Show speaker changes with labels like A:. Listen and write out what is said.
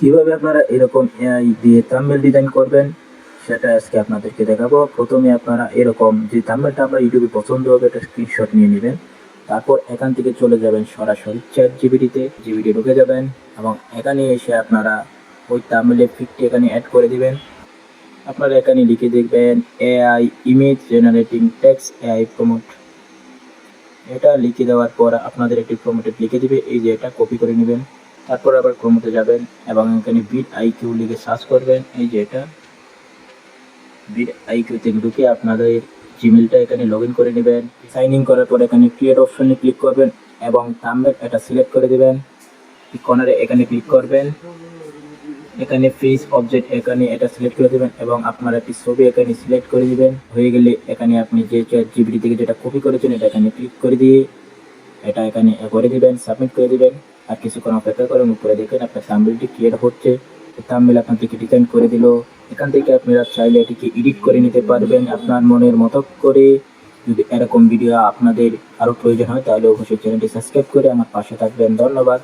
A: কীভাবে আপনারা এরকম এআই দিয়ে থাম্বনেল ডিজাইন করবেন, সেটা আজকে আপনাদেরকে দেখাবো। প্রথমে আপনারা এরকম যে থাম্বনেলটা আপনার ইউটিউবে পছন্দ হবে, এটা স্ক্রিনশট নিয়ে নেবেন। তারপর এখান থেকে চলে যাবেন সরাসরি চ্যাট জিবিটিতে জিবিটি ঢুকে যাবেন এবং এখানে এসে আপনারা ওই থাম্বনেলের ফিটটি এখানে অ্যাড করে দিবেন। আপনারা এখানে লিখে দেখবেন AI image generating text AI prompt এটা লিখে দেওয়ার পর আপনাদের একটি প্রমোটেড লিখে দিবে, এই যে এটা কপি করে নেবেন। তারপর আবার ক্রোমোতে যাবেন এবং এখানে বিট আইকিউ লিখে সার্চ করবেন। এই যে এটা। বিট আইকিউ থেকে ঢুকে আপনাদের জিমেলটা এখানে লগ করে নেবেন। সাইন ইন করার পর এখানে ক্রিয়েট অপশনে ক্লিক করবেন এবং থাম্বনেল এটা সিলেক্ট করে দেবেন। কর্নারে এখানে ক্লিক করবেন। এখানে ফেস অবজেক্ট এখানে এটা সিলেক্ট করে দেবেন এবং আপনার একটি ছবি এখানে সিলেক্ট করে দিবেন। হয়ে গেলে এখানে আপনি যে চ্যাট জিবিটি থেকে যেটা কপি করেছেন, এটা এখানে ক্লিক করে দিয়ে এটা এখানে করে দিবেন সাবমিট করে দিবেন। আর কিছুক্ষণ অপেক্ষা করেন উপরে দেখেন আপনার থাম্বনেলটি ক্রিয়েট হচ্ছে। থাম্বনেল আপনার থেকে ডিজাইন করে দিল। এখান থেকে আপনারা চাইলে এটিকে এডিট করে নিতে পারবেন। আপনার মনের মতো করে। যদি এরকম ভিডিও আপনাদের আরও প্রয়োজন হয়, তাহলে অবশ্যই চ্যানেলটি সাবস্ক্রাইব করে আমার পাশে থাকবেন। ধন্যবাদ।